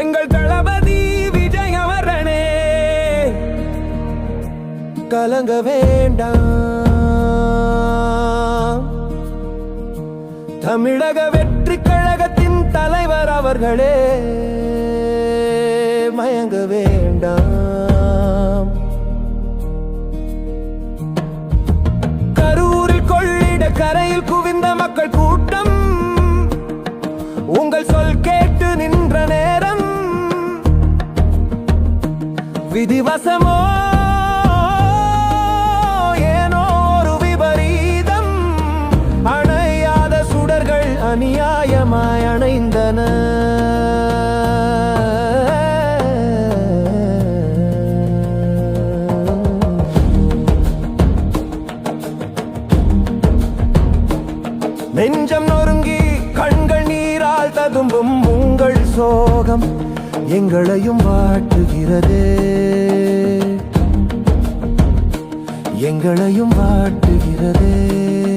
எங்கள் தளபதி விஜய் அவரனே கலங்க வேண்டாம். தமிழக வெற்றி கழகத்தின் தலைவர் அவர்களே மயங்க வேண்டாம். கரூரில் கொள்ளிட கரையில் குவிந்த மக்கள் கூட்டம். உங்கள் சொல் கேட்டு நின்றனே. விதிவசமோ? ஏனோ ஒரு விபரீதம். அணையாத சுடர்கள் அநியாயமாய் அணைந்தன. நெஞ்சம் நொறுங்கி கண்கள் நீரால் ததும்பும் உங்கள் சோகம். எங்களையும் வாட்டுகிறதே. எங்களையும் வாட்டுகிறதே.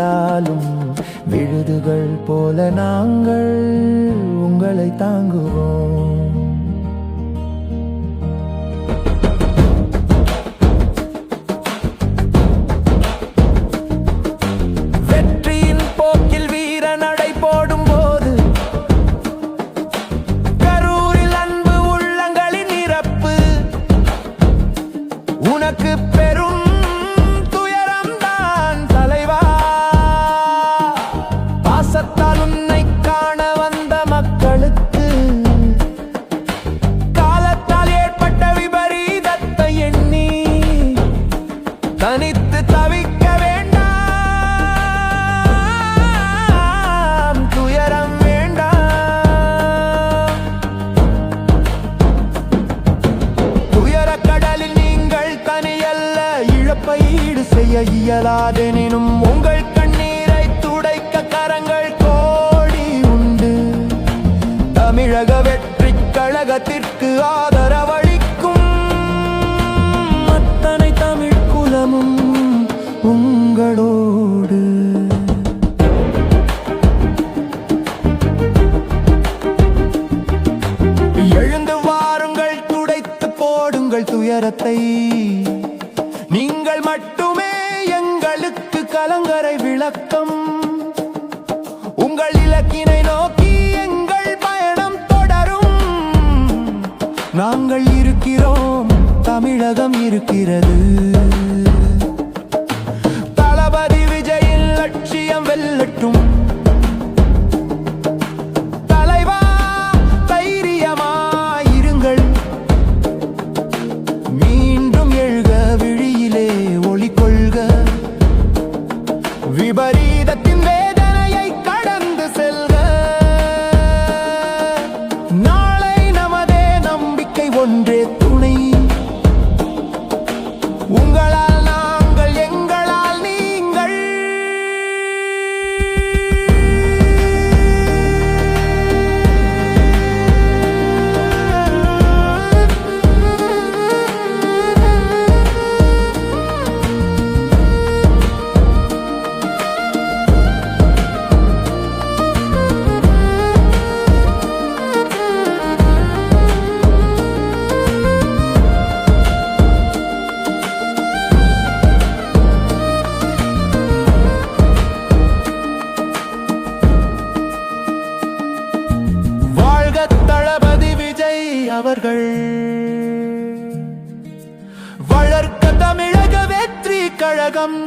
வீழ்ந்தாலும் விழுதுகள் போல நாங்கள் உங்களை தாங்குவோம். தனித்து தவிக்க வேண்டாம். துயரம் வேண்டாம். துயர கடலில் நீங்கள் தனியல்ல இழப்பை ஈடு செய்ய இயலாதெனினும் உங்களோடு. எழுந்து வாருங்கள் துடைத்து போடுங்கள் துயரத்தை. நீங்கள் மட்டுமே எங்களுக்கு கலங்கரை விளக்கம். உங்கள் இலக்கினை நோக்கி எங்கள் பயணம் தொடரும். நாங்கள் இருக்கிறோம் தமிழகம் இருக்கிறது. அவர்கள். வளர்க்க தமிழக வெற்றி கழகம்.